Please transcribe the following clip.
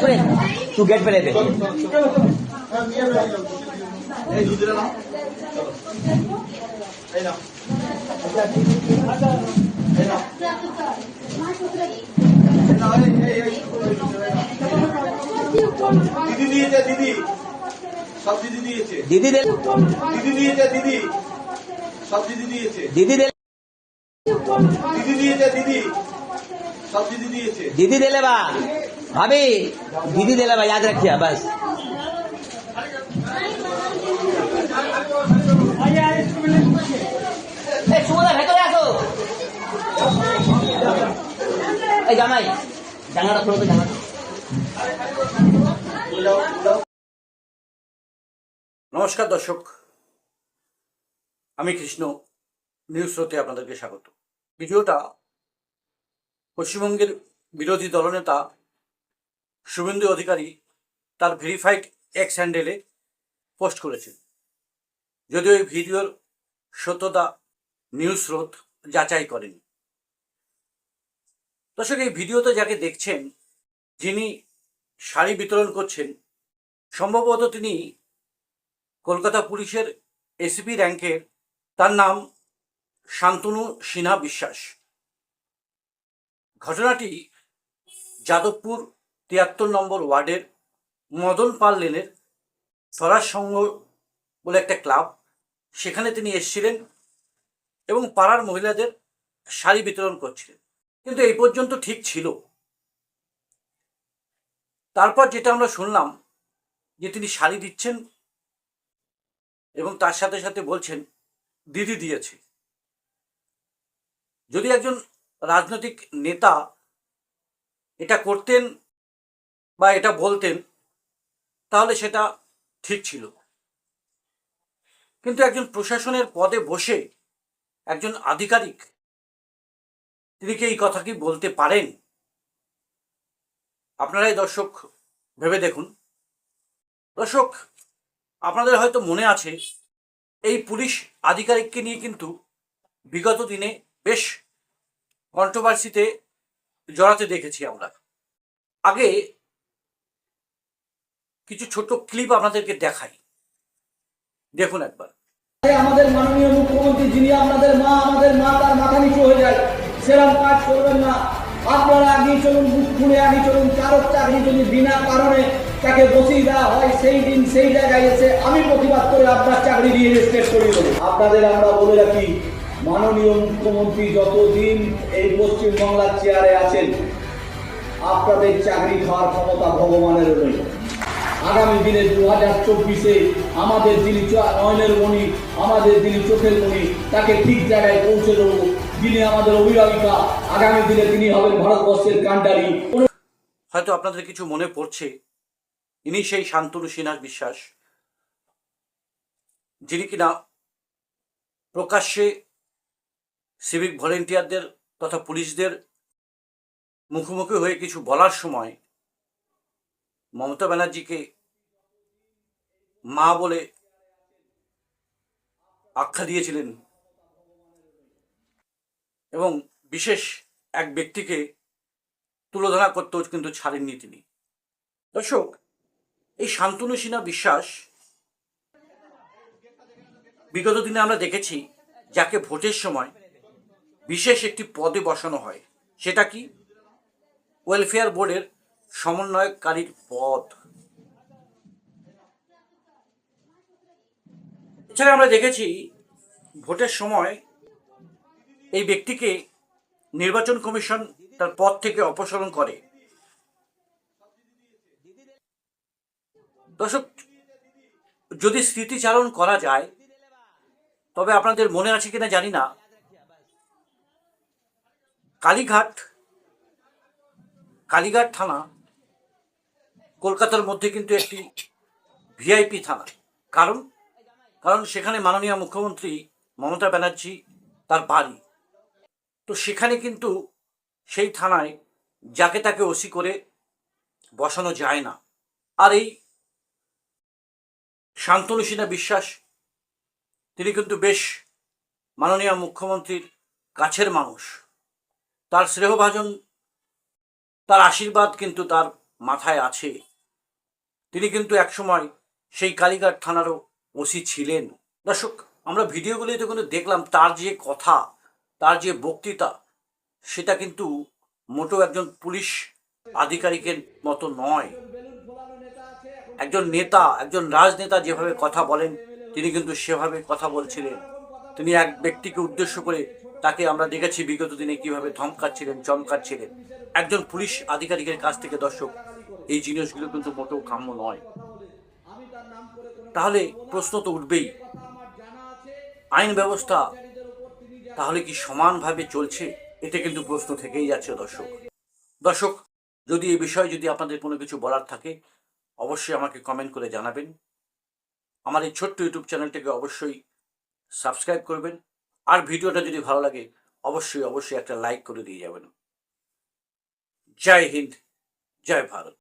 छोड़े तू गेट पे ले दे এই দুধটা নাও চলো এই নাও এই নাও এই নাও এই এই এই দিদি দিয়েছে দিদি সব দিদি দিয়েছে दीदी दे দিদি দিয়েছে দিদি সব দিদি দিয়েছে दीदी दे দিদি দিয়েছে দিদি সব দিদি দিয়েছে दीदी दे ले बा भाभी दीदी दे ले बा याद रखिए बस এই সুমনা ভেতরে আসো এই জামাই জানাটা খোলো তো জানাটা নমস্কার দর্শক আমি কৃষ্ণ নিউজ শ্রোতে আপনাদেরকে স্বাগত ভিডিওটা পশ্চিমবঙ্গের বিরোধী দলনেতা শুভেন্দু অধিকারী তার ভেরিফাইড এক্স হ্যান্ডেলে পোস্ট করেছেন। যদিও এই ভিডিওর সত্যতা নিউজ স্রোত যাচাই করেনি। দর্শক, এই ভিডিওতে যাকে দেখছেন, যিনি শাড়ি বিতরণ করছেন, সম্ভবত তিনি কলকাতা পুলিশের এসিপি র্যাঙ্কের তার নাম শান্তনু সিনহা বিশ্বাস। ঘটনাটি যাদবপুর তিয়াত্তর নম্বর ওয়ার্ডের মদন পাল লেনের স্বরাজ সংঘ বলে একটা ক্লাব। সেখানে তিনি এসেছিলেন এবং পাড়ার মহিলাদের শাড়ি বিতরণ করছিলেন। কিন্তু এই পর্যন্ত ঠিক ছিল। তারপর যেটা আমরা শুনলাম যে তিনি শাড়ি দিচ্ছেন এবং তার সাথে সাথে বলছেন, দিদি দিয়েছে। যদি একজন রাজনৈতিক নেতা এটা করতেন বা এটা বলতেন, তাহলে সেটা ঠিক ছিল। কিন্তু একজন প্রশাসনের পদে বসে একজন আধিকারিক, তিনি কি এই কথা কি বলতে পারেন? আপনারাই দর্শক ভেবে দেখুন। দর্শক, আপনাদের হয়তো মনে আছে, এই পুলিশ আধিকারিককে নিয়ে কিন্তু বিগত দিনে বেশ কন্ট্রোভার্সিতে জড়াতে দেখেছি আমরা। আগে কিছু ছোট ক্লিপ আপনাদেরকে দেখাই। দেখুন একবার। আমাদের মাননীয় মুখ্যমন্ত্রী যিনি আপনাদের মা আমাদের মা তার মাথা নিচু হয়ে যায় সেরকম কাজ করবেন না। আপনারা আগিয়ে চলুন বুক খুলে আগিয়ে চলুন কারোর চাকরি যদি বিনা কারণে তাকে বসিয়ে দেওয়া হয় সেই দিন সেই জায়গায় এসে আমি প্রতিবাদ করে আপনার চাকরি দিয়ে রেজিস্ট্রেট করিয়ে দেবো। আপনাদের আমরা বলে রাখি মাননীয় মুখ্যমন্ত্রী যতদিন এই পশ্চিমবাংলার চেয়ারে আছেন, আপনাদের চাকরি খাওয়ার ক্ষমতা ভগবানের রইল আগামী দিনে দু হাজার চব্বিশে আমাদের যিনি নয়নের মণি, আমাদের যিনি চোখের মণি, তাকে ঠিক জায়গায় পৌঁছে দেবো। যিনি আমাদের অভিভাবিকা, আগামী দিনে তিনি হবেন ভারতবর্ষের কান্ডারি হয়তো আপনাদের কিছু মনে পড়ছে। ইনি সেই শান্তনু সিনহা বিশ্বাস, যিনি কিনা প্রকাশ্যে সিভিক ভলেন্টিয়ারদের তথা পুলিশদের মুখোমুখি হয়ে কিছু বলার সময় মমতা ব্যানার্জিকে মা বলে আখ্যা দিয়েছিলেন এবং বিশেষ এক ব্যক্তিকে তুলোধনা করতেও কিন্তু ছাড়েননি তিনি। দর্শক, এই শান্তনু সিনহা বিশ্বাস বিগত দিনে আমরা দেখেছি, যাকে ভোটের সময় বিশেষ একটি পদে বসানো হয়। সেটা কি? ওয়েলফেয়ার বোর্ডের সমন্বয়কারীর পদ। এছাড়া আমরা দেখেছি, ভোটের সময় এই ব্যক্তিকে নির্বাচন কমিশন তার পদ থেকে অপসারণ করে। দর্শক, যদি স্মৃতিচারণ করা যায়, তবে আপনাদের মনে আছে কিনা জানি না। কালীঘাট কালীঘাট থানা, কলকাতার মধ্যে কিন্তু একটি ভিআইপি থানা। কারণ কারণ সেখানে মাননীয় মুখ্যমন্ত্রী মমতা ব্যানার্জি তার বাড়ি। তো সেখানে কিন্তু সেই থানায় যাকে তাকে ওসি করে বসানো যায় না। আর এই শান্তনু সিনহা বিশ্বাস, তিনি কিন্তু বেশ মাননীয় মুখ্যমন্ত্রীর কাছের মানুষ। তার স্নেহভাজন তার আশীর্বাদ কিন্তু তার মাথায় আছে। তিনি কিন্তু একসময় সেই কালীঘাট থানারও ওসি ছিলেন। দর্শক, আমরা ভিডিওগুলিতে কিন্তু দেখলাম, তার যে কথা, তার যে বক্তৃতা, সেটা কিন্তু মোটো একজন পুলিশ আধিকারিকের মতো নয়। একজন নেতা, একজন রাজনেতা যেভাবে কথা বলেন, তিনি কিন্তু সেভাবে কথা বলছিলেন। তিনি এক ব্যক্তিকে উদ্দেশ্য করে তাকে আমরা দেখেছি বিগত দিনে কীভাবে ধমকাচ্ছিলেন, চমকাচ্ছিলেন। একজন পুলিশ আধিকারিকের কাছ থেকে, দর্শক, এই জিনিসগুলো কিন্তু মোটেও কাম্য নয়। তাহলে প্রশ্ন তো উঠবেই, আইন ব্যবস্থা তাহলে কি সমানভাবে চলছে? এটা কিন্তু প্রশ্ন থেকেই যাচ্ছে, দর্শক। দর্শক, যদি এই বিষয়ে যদি আপনাদের কোনো কিছু বলার থাকে, অবশ্যই আমাকে কমেন্ট করে জানাবেন। আমার এই ছোট্ট ইউটিউব চ্যানেলটাকে অবশ্যই সাবস্ক্রাইব করবেন। আর ভিডিওটা যদি ভালো লাগে, অবশ্যই অবশ্যই একটা লাইক করে দিয়ে যাবেন। জয় হিন্দ, জয় ভারত।